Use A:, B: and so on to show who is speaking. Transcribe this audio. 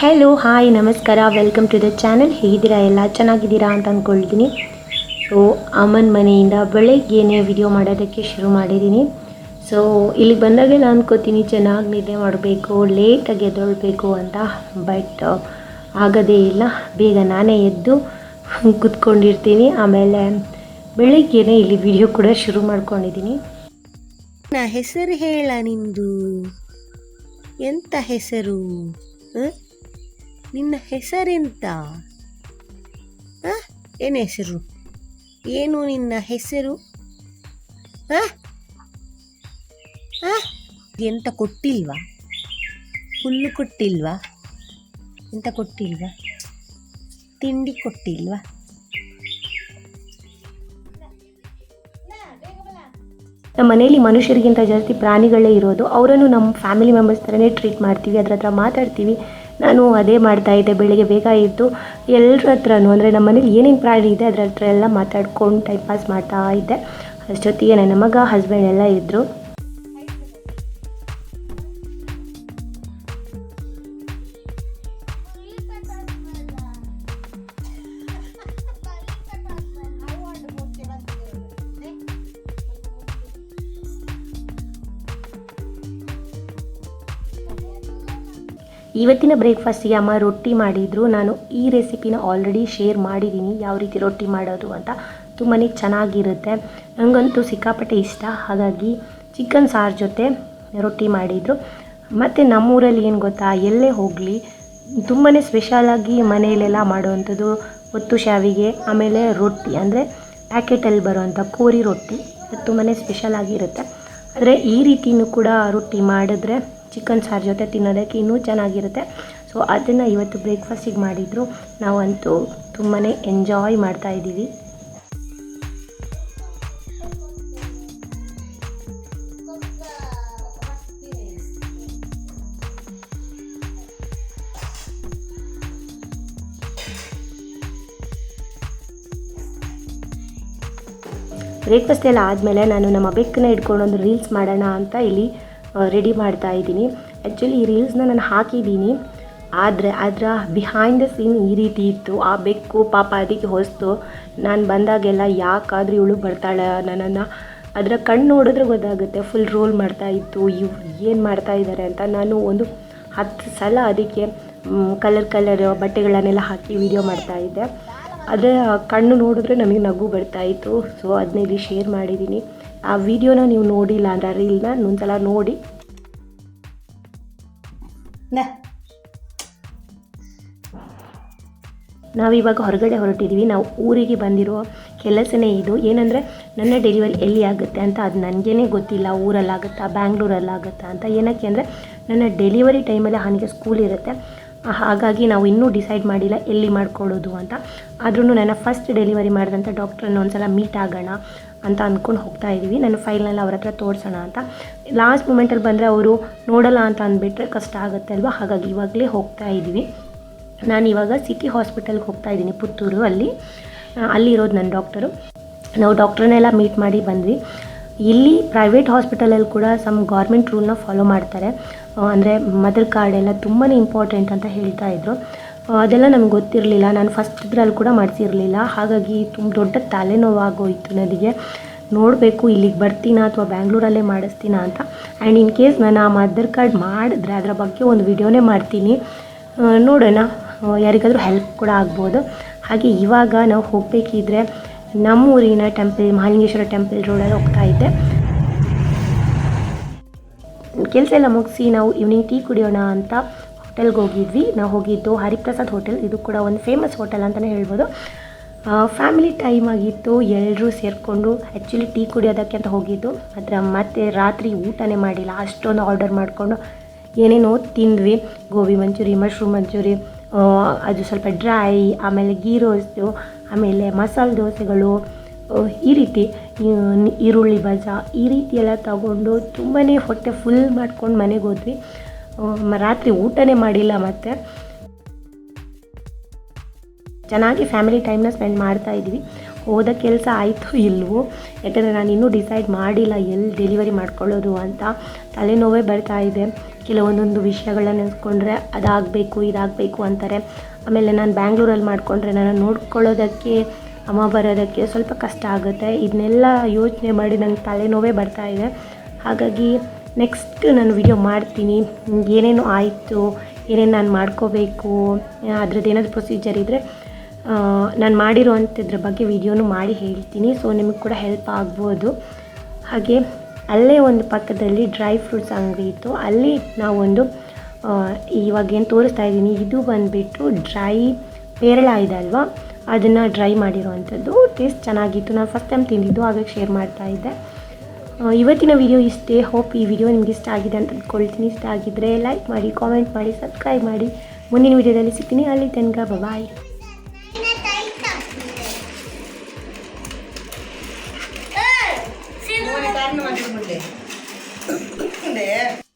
A: Hello hi ನಮಸ್ಕಾರ welcome to the channel ಹೇಗಿದ್ದೀರಾ ಎಲ್ಲ? ಚೆನ್ನಾಗಿದ್ದೀರಾ ಅಂತ ಅಂದ್ಕೊಳ್ತೀನಿ ಸೊ ಅಮ್ಮನ ಮನೆಯಿಂದ ಬೆಳಗ್ಗೆನೇ ವಿಡಿಯೋ ಮಾಡೋದಕ್ಕೆ ಶುರು ಮಾಡಿದ್ದೀನಿ. ಸೊ ಇಲ್ಲಿಗೆ ನಾನು ಅನ್ಕೋತೀನಿ ಚೆನ್ನಾಗಿ ನಿದ್ದೆ ಮಾಡಬೇಕು ಲೇಟಾಗಿ ಎದ್ದೊಳ್ಬೇಕು ಅಂತ. ಬಟ್ ಆಗೋದೇ ಇಲ್ಲ. ಬೇಗ ನಾನೇ ಎದ್ದು ಕುತ್ಕೊಂಡಿರ್ತೀನಿ. ಆಮೇಲೆ ಬೆಳಗ್ಗೆನೇ ಇಲ್ಲಿ ವಿಡಿಯೋ ಕೂಡ ಶುರು ಮಾಡ್ಕೊಂಡಿದ್ದೀನಿ.
B: ನಾ ಹೆಸರು ಹೇಳ ನಿಂದು. ಎಂಥ ಹೆಸರು? ನಿನ್ನ ಹೆಸರೆಂತ? ಏನ್ ಹೆಸರು? ಏನು ನಿನ್ನ ಹೆಸರು? ಎಂತ ಕೊಟ್ಟಿಲ್ವಾ? ಹುಲ್ಲು ಕೊಟ್ಟಿಲ್ವಾ? ಎಂತ ಕೊಟ್ಟಿಲ್ವಾ? ತಿಂಡಿ ಕೊಟ್ಟಿಲ್ವಾ?
A: ನಮ್ಮ ಮನೆಯಲ್ಲಿ ಮನುಷ್ಯರಿಗಿಂತ ಜಾಸ್ತಿ ಪ್ರಾಣಿಗಳೇ ಇರೋದು. ಅವರನ್ನು ನಮ್ಮ ಫ್ಯಾಮಿಲಿ ಮೆಂಬರ್ಸ್ ಥರನೇ ಟ್ರೀಟ್ ಮಾಡ್ತೀವಿ. ಅದ್ರ ಹತ್ರ ಮಾತಾಡ್ತೀವಿ. ನಾನು ಅದೇ ಮಾಡ್ತಾ ಇದ್ದೆ, ಬೆಳಿಗ್ಗೆ ಬೇಗ ಎದ್ದು ಎಲ್ಲರ ಹತ್ರನೂ, ಅಂದರೆ ನಮ್ಮ ಮನೇಲಿ ಏನೇನು ಪ್ರಾಣಿ ಇದೆ ಅದ್ರ ಹತ್ರ ಎಲ್ಲ ಮಾತಾಡ್ಕೊಂಡು ಟೈಮ್ ಪಾಸ್ ಮಾಡ್ತಾ ಇದ್ದೆ. ಅಷ್ಟೊತ್ತಿಗೆ ನನ್ನ ಮಗ ಹಸ್ಬೆಂಡ್ ಎಲ್ಲ ಇದ್ದರು ಇವತ್ತಿನ ಬ್ರೇಕ್ಫಾಸ್ಟಿಗೆ ಅಮ್ಮ ರೊಟ್ಟಿ ಮಾಡಿದರು. ನಾನು ಈ ರೆಸಿಪಿನ ಆಲ್ರೆಡಿ ಶೇರ್ ಮಾಡಿದ್ದೀನಿ. ಯಾವ ರೀತಿ ರೊಟ್ಟಿ ಮಾಡೋದು ಅಂತ ತುಂಬಾ ಚೆನ್ನಾಗಿರುತ್ತೆ. ನನಗಂತೂ ಸಿಕ್ಕಾಪಟ್ಟೆ ಇಷ್ಟ. ಹಾಗಾಗಿ ಚಿಕನ್ ಸಾರು ಜೊತೆ ರೊಟ್ಟಿ ಮಾಡಿದರು. ಮತ್ತು ನಮ್ಮೂರಲ್ಲಿ ಏನು ಗೊತ್ತಾ, ಎಲ್ಲೇ ಹೋಗಲಿ ತುಂಬಾ ಸ್ಪೆಷಲಾಗಿ ಮನೆಯಲ್ಲೆಲ್ಲ ಮಾಡುವಂಥದ್ದು ಒತ್ತು ಶಾವಿಗೆ, ಆಮೇಲೆ ರೊಟ್ಟಿ, ಅಂದರೆ ಪ್ಯಾಕೆಟಲ್ಲಿ ಬರುವಂಥ ಕೋರಿ ರೊಟ್ಟಿ, ಅದು ತುಂಬಾ ಸ್ಪೆಷಲ್ ಆಗಿರುತ್ತೆ. ಆದರೆ ಈ ರೀತಿಯೂ ಕೂಡ ರೊಟ್ಟಿ ಮಾಡಿದ್ರೆ ಚಿಕನ್ ಸಾರು ಜೊತೆ ತಿನ್ನೋದಕ್ಕೆ ಇನ್ನೂ ಚೆನ್ನಾಗಿರುತ್ತೆ. ಸೊ ಅದನ್ನು ಇವತ್ತು ಬ್ರೇಕ್ಫಾಸ್ಟಿಗೆ ಮಾಡಿದ್ರು. ನಾವಂತೂ ತುಂಬಾ ಎಂಜಾಯ್ ಮಾಡ್ತಾ ಇದ್ದೀವಿ. ಬ್ರೇಕ್ಫಾಸ್ಟ್ ಎಲ್ಲ ಆದಮೇಲೆ ನಾನು ನಮ್ಮ ಬೆಕ್ಕನ್ನ ಹಿಡ್ಕೊಂಡು ಒಂದು ರೀಲ್ಸ್ ಮಾಡೋಣ ಅಂತ ಇಲ್ಲಿ ರೆಡಿ ಮಾಡ್ತಾ ಇದ್ದೀನಿ. ಆ್ಯಕ್ಚುಲಿ ಈ ರೀಲ್ಸ್ನ ನಾನು ಹಾಕಿದ್ದೀನಿ. ಆದರೆ ಅದರ ಬಿಹೈಂಡ್ ದ ಸೀನ್ ಈ ರೀತಿ ಇತ್ತು. ಆ ಬೆಕ್ಕು, ಪಾಪ ಅದಕ್ಕೆ ಹೊಸ್ತು. ನಾನು ಬಂದಾಗೆಲ್ಲ ಯಾಕಾದರೂ ಇವಳು ಬರ್ತಾಳೆ ನನ್ನನ್ನು. ಅದರ ಕಣ್ಣು ನೋಡಿದ್ರೆ ಗೊತ್ತಾಗುತ್ತೆ ಫುಲ್ ರೋಲ್ ಮಾಡ್ತಾ ಇತ್ತು. ಇವ್ ಏನು ಮಾಡ್ತಾ ಇದ್ದಾರೆ ಅಂತ. ನಾನು ಒಂದು ಹತ್ತು ಸಲ ಅದಕ್ಕೆ ಕಲರ್ ಕಲರ್ ಬಟ್ಟೆಗಳನ್ನೆಲ್ಲ ಹಾಕಿ ವಿಡಿಯೋ ಮಾಡ್ತಾ ಇದ್ದೆ. ಅದೇ ಕಣ್ಣು ನೋಡಿದ್ರೆ ನಮಗೆ ನಗು ಬರ್ತಾಯಿತ್ತು ಸೊ ಅದನ್ನ ಇಲ್ಲಿ ಶೇರ್ ಮಾಡಿದ್ದೀನಿ. ಆ ವಿಡಿಯೋನ ನೀವು ನೋಡಿಲ್ಲ ಅಂದರೆ ರೀಲ್ನ ಇನ್ನೊಂದ್ಸಲ ನೋಡಿ. ನಾವಿವಾಗ ಹೊರಗಡೆ ಹೊರಟಿದ್ದೀವಿ ನಾವು ಊರಿಗೆ ಬಂದಿರೋ ಕೆಲಸನೇ ಇದು. ಏನಂದರೆ ನನ್ನ ಡೆಲಿವರಿ ಎಲ್ಲಿ ಆಗುತ್ತೆ ಅಂತ ಅದು ನನಗೇ ಗೊತ್ತಿಲ್ಲ. ಊರಲ್ಲಾಗುತ್ತಾ ಬ್ಯಾಂಗ್ಳೂರಲ್ಲಾಗುತ್ತಾ ಅಂತ. ಏನಕ್ಕೆ ಅಂದರೆ ನನ್ನ ಡೆಲಿವರಿ ಟೈಮಲ್ಲಿ ಅವನಿಗೆ ಸ್ಕೂಲ್ ಇರುತ್ತೆ. ಹಾಗಾಗಿ ನಾವು ಇನ್ನೂ ಡಿಸೈಡ್ ಮಾಡಿಲ್ಲ ಎಲ್ಲಿ ಮಾಡ್ಕೊಳ್ಳೋದು ಅಂತ. ಆದ್ರೂ ನನ್ನ ಫಸ್ಟ್ ಡೆಲಿವರಿ ಮಾಡಿದಂಥ ಡಾಕ್ಟ್ರನ್ನ ಒಂದ್ಸಲ ಮೀಟ್ ಆಗೋಣ. ಅಂತ ಅಂದ್ಕೊಂಡು ಹೋಗ್ತಾ ಇದ್ದೀವಿ ನನ್ನ ಫೈಲ್ನೆಲ್ಲ ಅವ್ರ ಹತ್ರ ತೋರಿಸೋಣ ಅಂತ. ಲಾಸ್ಟ್ ಮೂಮೆಂಟಲ್ಲಿ ಬಂದರೆ ಅವರು ನೋಡಲ್ಲ ಅಂತ ಅಂದ್ಬಿಟ್ರೆ ಕಷ್ಟ ಆಗುತ್ತೆ ಅಲ್ವಾ? ಹಾಗಾಗಿ ಇವಾಗಲೇ ಹೋಗ್ತಾ ಇದ್ದೀವಿ ನಾನು ಇವಾಗ ಸಿಟಿ ಹಾಸ್ಪಿಟಲ್ಗೆ ಹೋಗ್ತಾ ಇದ್ದೀನಿ ಪುತ್ತೂರು ಅಲ್ಲಿ. ಅಲ್ಲಿರೋದು ನನ್ನ ಡಾಕ್ಟರು ನಾವು ಡಾಕ್ಟ್ರನ್ನೆಲ್ಲ ಮೀಟ್ ಮಾಡಿ ಬಂದ್ವಿ. ಇಲ್ಲಿ ಪ್ರೈವೇಟ್ ಹಾಸ್ಪಿಟಲಲ್ಲಿ ಕೂಡ ಸಮ್ ಗೌರ್ಮೆಂಟ್ ರೂಲ್ನ ಫಾಲೋ ಮಾಡ್ತಾರೆ. ಅಂದರೆ ಮದರ್ ಕಾರ್ಡ್ ಎಲ್ಲ ತುಂಬಾ ಇಂಪಾರ್ಟೆಂಟ್ ಅಂತ ಹೇಳ್ತಾ ಇದ್ರು. ಅದೆಲ್ಲ ನಮ್ಗೆ ಗೊತ್ತಿರಲಿಲ್ಲ. ನಾನು ಫಸ್ಟ್ ಇದ್ರಲ್ಲಿ ಕೂಡ ಮಾಡಿಸಿರಲಿಲ್ಲ. ಹಾಗಾಗಿ ತುಂಬ ದೊಡ್ಡ ತಲೆನೋವಾಗೋಯಿತು ನನಗೆ. ನೋಡಬೇಕು, ಇಲ್ಲಿಗೆ ಬರ್ತೀನಾ ಅಥವಾ ಬ್ಯಾಂಗ್ಳೂರಲ್ಲೇ ಮಾಡಿಸ್ತೀನಾ ಅಂತ. ಆ್ಯಂಡ್ ಇನ್ ಕೇಸ್ ನಾನು ಆ ಮದರ್ ಕಾರ್ಡ್ ಮಾಡಿದ್ರೆ ಅದರ ಬಗ್ಗೆ ಒಂದು ವಿಡಿಯೋನೇ ಮಾಡ್ತೀನಿ. ನೋಡೋಣ. ಯಾರಿಗಾದರೂ ಹೆಲ್ಪ್ ಕೂಡ ಆಗ್ಬೋದು. ಹಾಗೆ ಇವಾಗ ನಾವು ಹೋಗಬೇಕಿದ್ರೆ ನಮ್ಮೂರಿನ ಟೆಂಪಲ್ ಮಹಾಲಿಂಗೇಶ್ವರ ಟೆಂಪಲ್ ರೋಡಲ್ಲಿ ಹೋಗ್ತಾ ಇದ್ದೆ. ಕೆಲಸ ಎಲ್ಲ ಮುಗಿಸಿ ನಾವು ಈವ್ನಿಂಗ್ ಟೀ ಕುಡಿಯೋಣ ಅಂತ ಹೋಟೆಲ್ಗೆ ಹೋಗಿದ್ವಿ. ನಾವು ಹೋಗಿದ್ದು ಹರಿಪ್ರಸಾದ್ ಹೋಟೆಲ್. ಇದು ಕೂಡ ಒಂದು ಫೇಮಸ್ ಹೋಟೆಲ್ ಅಂತಲೇ ಹೇಳ್ಬೋದು. ಫ್ಯಾಮಿಲಿ ಟೈಮ್ ಆಗಿತ್ತು. ಎಲ್ಲರೂ ಸೇರಿಕೊಂಡು ಆ್ಯಕ್ಚುಲಿ ಟೀ ಕುಡಿಯೋದಕ್ಕೆ ಅಂತ ಹೋಗಿದ್ದು. ಅದರ ಮತ್ತೆ ರಾತ್ರಿ ಊಟನೇ ಮಾಡಿಲ್ಲ. ಅಷ್ಟೊಂದು ಆರ್ಡರ್ ಮಾಡಿಕೊಂಡು ಏನೇನೋ ತಿಂದ್ವಿ. ಗೋಬಿ ಮಂಚೂರಿ ಮಶ್ರೂಮ್ ಮಂಚೂರಿ ಅದು ಸ್ವಲ್ಪ ಡ್ರೈ ಆಮೇಲೆ ಗೀ ರೋಸ್ಟು ಆಮೇಲೆ ಮಸಾಲೆ ದೋಸೆಗಳು ಈ ರೀತಿ ಈರುಳ್ಳಿ ಬಜಾ ಈ ರೀತಿ ಎಲ್ಲ ತಗೊಂಡು ತುಂಬಾ ಹೊಟ್ಟೆ ಫುಲ್ ಮಾಡ್ಕೊಂಡು ಮನೆಗೆ ಹೋದ್ವಿ. ರಾತ್ರಿ ಊಟನೇ ಮಾಡಿಲ್ಲ ಮತ್ತೆ. ಚೆನ್ನಾಗಿ ಫ್ಯಾಮಿಲಿ ಟೈಮ್ನ ಸ್ಪೆಂಡ್ ಮಾಡ್ತಾ ಇದ್ವಿ. ಹೋದ ಕೆಲಸ ಆಯಿತು ಇಲ್ವೋ, ಯಾಕಂದರೆ ನಾನು ಇನ್ನೂ ಡಿಸೈಡ್ ಮಾಡಿಲ್ಲ ಎಲ್ಲಿ ಡೆಲಿವರಿ ಮಾಡ್ಕೊಳ್ಳೋದು ಅಂತ. ತಲೆನೋವೇ ಬರ್ತಾ ಇದೆ. ಕೆಲವೊಂದೊಂದು ವಿಷಯಗಳನ್ನ ನೆನೆಸ್ಕೊಂಡ್ರೆ ಅದಾಗಬೇಕು, ಇದಾಗಬೇಕು ಅಂತಾರೆ. ಆಮೇಲೆ ನಾನು ಬ್ಯಾಂಗ್ಳೂರಲ್ಲಿ ಮಾಡಿಕೊಂಡ್ರೆ ನಾನು ನೋಡ್ಕೊಳ್ಳೋದಕ್ಕೆ, ಅಮ್ಮ ಬರೋದಕ್ಕೆ ಸ್ವಲ್ಪ ಕಷ್ಟ ಆಗುತ್ತೆ. ಇದನ್ನೆಲ್ಲ ಯೋಚನೆ ಮಾಡಿ ನಂಗೆ ತಲೆನೋವೇ ಬರ್ತಾ ಇದೆ. ಹಾಗಾಗಿ ನೆಕ್ಸ್ಟ್ ನಾನು ವಿಡಿಯೋ ಮಾಡ್ತೀನಿ. ಏನೇನು ಆಯಿತು, ಏನೇನು ನಾನು ಮಾಡ್ಕೋಬೇಕು ಅದ್ರದ್ದು ಏನಾದರೂ ಪ್ರೊಸೀಜರ್ ಇದ್ದರೆ ನಾನು ಮಾಡಿರೋ ಅಂಥದ್ರ ಬಗ್ಗೆ ವಿಡಿಯೋನು ಮಾಡಿ ಹೇಳ್ತೀನಿ. ಸೊ ನಿಮಗೆ ಕೂಡ ಹೆಲ್ಪ್ ಆಗ್ಬೋದು. ಹಾಗೆ, ಅಲ್ಲೇ ಒಂದು ಪಕ್ಕದಲ್ಲಿ ಡ್ರೈ ಫ್ರೂಟ್ಸ್ ಅಂಗಡಿ ಇತ್ತು. ಅಲ್ಲಿ ನಾವೊಂದು ಇವಾಗೇನು ತೋರಿಸ್ತಾ ಇದ್ದೀನಿ, ಇದು ಬಂದುಬಿಟ್ಟು ಡ್ರೈ ಪೇರಳ ಇದೆ ಅಲ್ವಾ? ಅದನ್ನು ಡ್ರೈ ಮಾಡಿರೋವಂಥದ್ದು. ಟೇಸ್ಟ್ ಚೆನ್ನಾಗಿತ್ತು. ನಾನು ಫಸ್ಟ್ ಟೈಮ್ ತಿಂದಿದ್ದು, ಹಾಗಾಗಿ ಶೇರ್ ಮಾಡ್ತಾ ಇದ್ದೆ. ಇವತ್ತಿನ ವಿಡಿಯೋ ಇಷ್ಟೇ. ಹೋಪ್ ಈ ವಿಡಿಯೋ ನಿಮ್ಗೆ ಇಷ್ಟ ಆಗಿದೆ ಅಂತ ಅಂದ್ಕೊಳ್ತೀನಿ ಇಷ್ಟ ಆಗಿದ್ರೆ ಲೈಕ್ ಮಾಡಿ ಕಾಮೆಂಟ್ ಮಾಡಿ ಸಬ್ಸ್ಕ್ರೈಬ್ ಮಾಡಿ. ಮುಂದಿನ ವಿಡಿಯೋದಲ್ಲಿ ಸಿಗ್ತೀನಿ. ಅಲ್ಲಿ ತನಕ ಬಾಯ್